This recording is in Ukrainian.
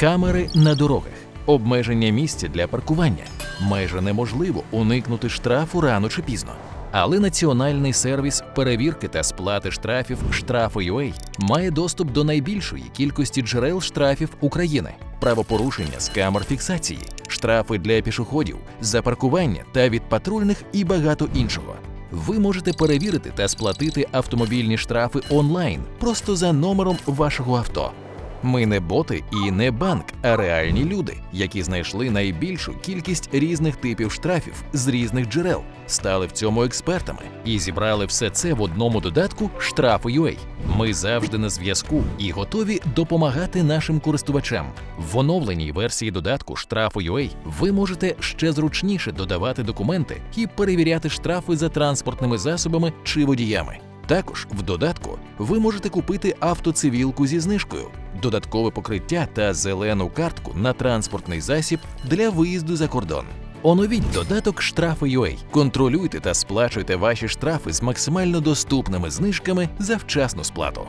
камери на дорогах, обмеження місця для паркування. Майже неможливо уникнути штрафу рано чи пізно. Але національний сервіс перевірки та сплати штрафів штрафи.ua має доступ до найбільшої кількості джерел штрафів України, правопорушення з камер фіксації, штрафи для пішоходів, за паркування та від патрульних і багато іншого. Ви можете перевірити та сплатити автомобільні штрафи онлайн просто за номером вашого авто. Ми не боти і не банк, а реальні люди, які знайшли найбільшу кількість різних типів штрафів з різних джерел, стали в цьому експертами і зібрали все це в одному додатку штрафи.ua. Ми завжди на зв'язку і готові допомагати нашим користувачам. В оновленій версії додатку штрафи.ua ви можете ще зручніше додавати документи і перевіряти штрафи за транспортними засобами чи водіями. Також в додатку ви можете купити автоцивілку зі знижкою, додаткове покриття та зелену картку на транспортний засіб для виїзду за кордон. Оновіть додаток штрафи.ua. Контролюйте та сплачуйте ваші штрафи з максимально доступними знижками за вчасну сплату.